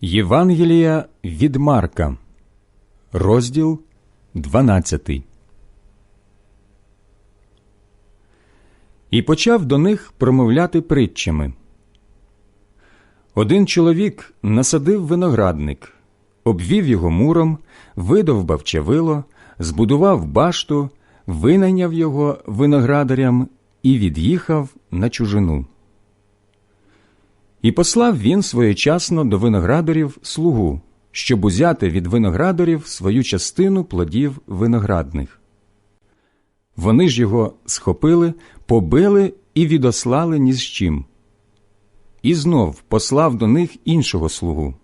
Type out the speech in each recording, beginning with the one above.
Євангелія від Марка, розділ 12. І почав до них промовляти притчами. Один чоловік насадив виноградник, обвів його муром, видовбав чавило, збудував башту, винайняв його виноградарям і від'їхав на чужину. І послав він своєчасно до виноградарів слугу, щоб узяти від виноградарів свою частину плодів виноградних. Вони ж його схопили, побили і відослали ні з чим. І знов послав до них іншого слугу.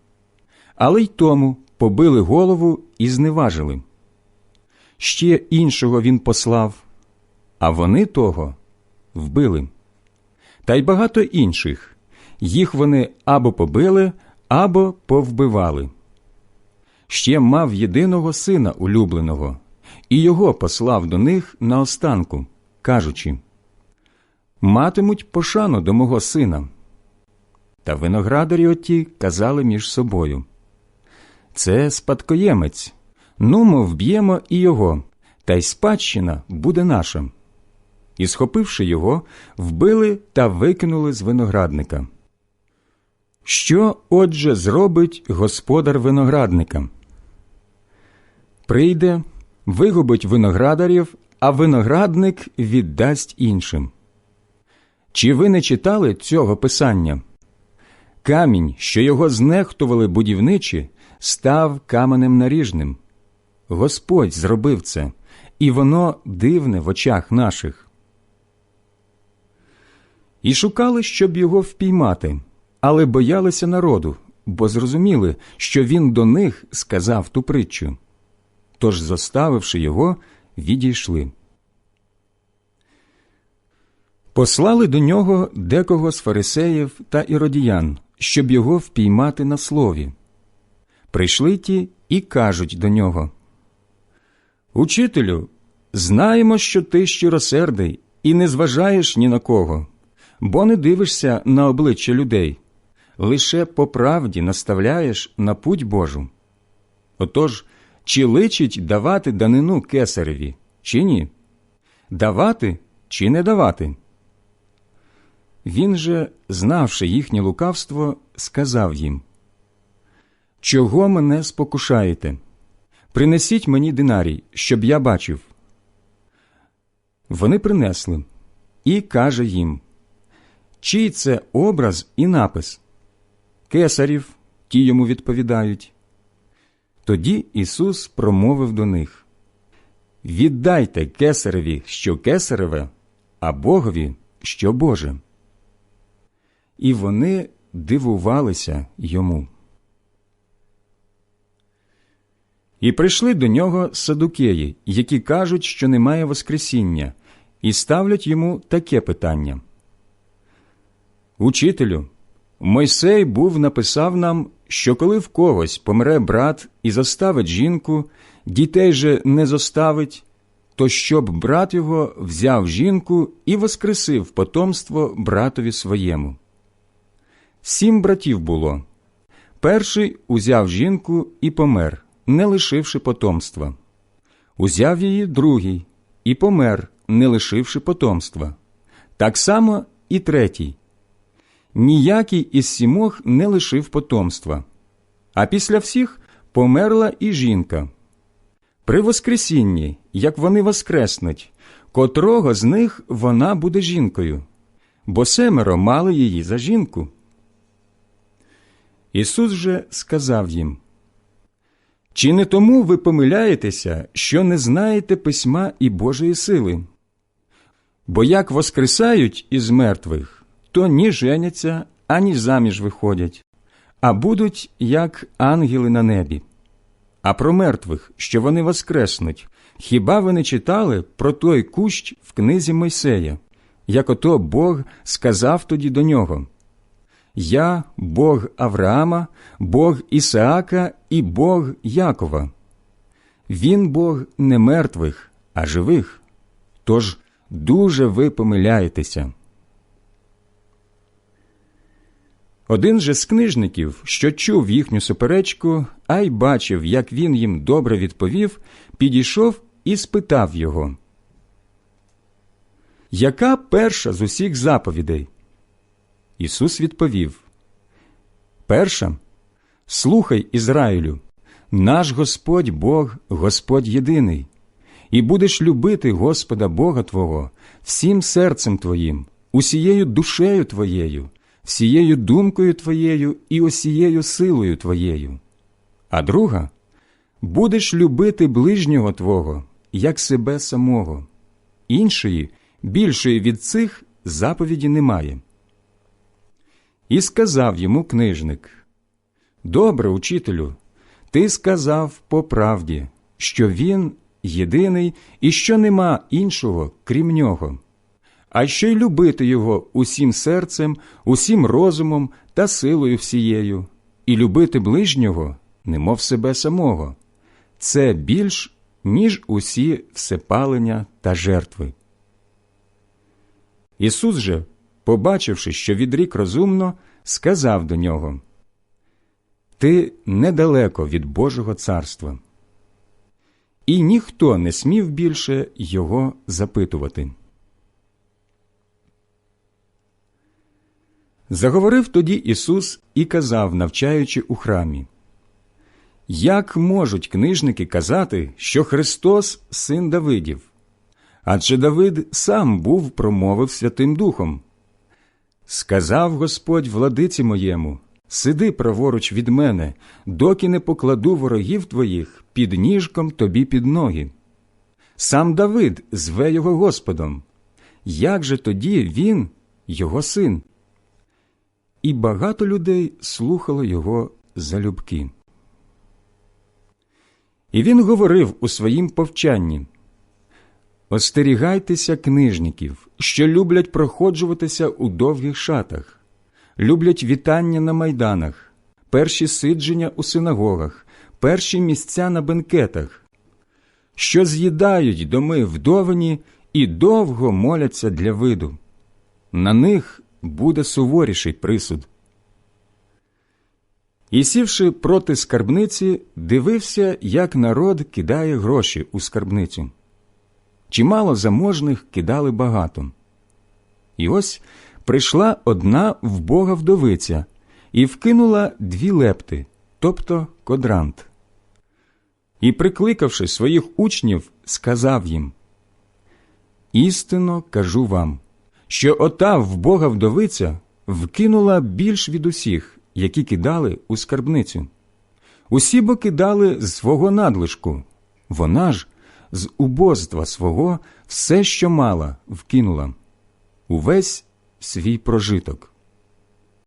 Але й тому побили голову і зневажили. Ще іншого він послав, а вони того вбили. Та й багато інших їх вони або побили, або повбивали. Ще мав єдиного сина улюбленого, і його послав до них наостанку, кажучи Матимуть пошану до мого сина. Та виноградарі оті казали між собою Це спадкоємець, нумо вб'ємо і його, та й спадщина буде наша. І, схопивши його, вбили та викинули з виноградника. Що, отже, зробить господар виноградника? Прийде, вигубить виноградарів, а виноградник віддасть іншим. Чи ви не читали цього писання? Камінь, що його знехтували будівничі, став каменем наріжним. Господь зробив це, і воно дивне в очах наших. І шукали, щоб його впіймати але боялися народу, бо зрозуміли, що він до них сказав ту притчу. Тож, заставивши його, відійшли. Послали до нього декого з фарисеїв та іродіян, щоб його впіймати на слові. Прийшли ті і кажуть до нього Учителю, знаємо, що ти щиросердий і не зважаєш ні на кого, бо не дивишся на обличчя людей лише по правді наставляєш на путь Божу. Отож, чи личить давати данину кесареві, чи ні? Давати чи не давати? Він же, знавши їхнє лукавство, сказав їм Чого мене спокушаєте? Принесіть мені динарій, щоб я бачив. Вони принесли і каже їм Чий це образ і напис? Кесарів, ті йому відповідають. Тоді Ісус промовив до них Віддайте кесареві, що кесареве, а Богові, що Боже. І вони дивувалися йому. І прийшли до нього садукеї, які кажуть, що немає Воскресіння, і ставлять йому таке питання. Учителю, Мойсей був написав нам, що коли в когось помре брат і заставить жінку, дітей же не зоставить, то щоб брат його взяв жінку і воскресив потомство братові своєму. Сім братів було. Перший узяв жінку і помер, не лишивши потомства. Узяв її другий і помер, не лишивши потомства. Так само і третій ніякий із сімох не лишив потомства, а після всіх померла і жінка. При Воскресінні, як вони воскреснуть, котрого з них вона буде жінкою, бо семеро мали її за жінку. Ісус же сказав їм Чи не тому ви помиляєтеся, що не знаєте письма і Божої сили? Бо як воскресають із мертвих, то ні женяться, ані заміж виходять, а будуть як ангели на небі. А про мертвих, що вони воскреснуть, хіба ви не читали про той кущ в книзі Мойсея, як ото Бог сказав тоді до нього? Я Бог Авраама, Бог Ісаака і Бог Якова. Він Бог не мертвих, а живих. Тож дуже ви помиляєтеся. Один же з книжників, що чув їхню суперечку, а й бачив, як він їм добре відповів, підійшов і спитав його. Яка перша з усіх заповідей? Ісус відповів Перша Слухай, Ізраїлю, наш Господь Бог, Господь єдиний, і будеш любити Господа Бога Твого всім серцем Твоїм, усією душею Твоєю, всією думкою Твоєю і усією силою Твоєю. А друга будеш любити ближнього Твого, як себе самого. Іншої, більшої від цих заповіді немає. І сказав йому книжник Добре, учителю, ти сказав по правді, що він єдиний і що нема іншого, крім нього, а що й любити його усім серцем, усім розумом та силою всією, і любити ближнього, немов себе самого. Це більш, ніж усі всепалення та жертви. Ісус же, побачивши, що відрік розумно, сказав до нього Ти недалеко від Божого царства. І ніхто не смів більше його запитувати. Заговорив тоді Ісус і казав, навчаючи у храмі Як можуть книжники казати, що Христос син Давидів? Адже Давид сам був промовив Святим Духом. Сказав Господь владиці моєму, сиди праворуч від мене, доки не покладу ворогів твоїх під ніжком тобі під ноги. Сам Давид зве його Господом. Як же тоді він, його син? І багато людей слухало його залюбки. І він говорив у своїм повчанні Остерігайтеся книжників, що люблять проходжуватися у довгих шатах, люблять вітання на майданах, перші сидження у синагогах, перші місця на бенкетах, що з'їдають доми вдовані і довго моляться для виду. На них буде суворіший присуд. І сівши проти скарбниці, дивився, як народ кидає гроші у скарбницю. Чимало заможних кидали багато. І ось прийшла одна вбога вдовиця і вкинула дві лепти, тобто кодрант. І, прикликавши своїх учнів, сказав їм Істинно кажу вам, що ота вбога вдовиця вкинула більш від усіх, які кидали у скарбницю. Усі бо кидали з свого надлишку, вона ж з убоства свого все, що мала, вкинула увесь свій прожиток.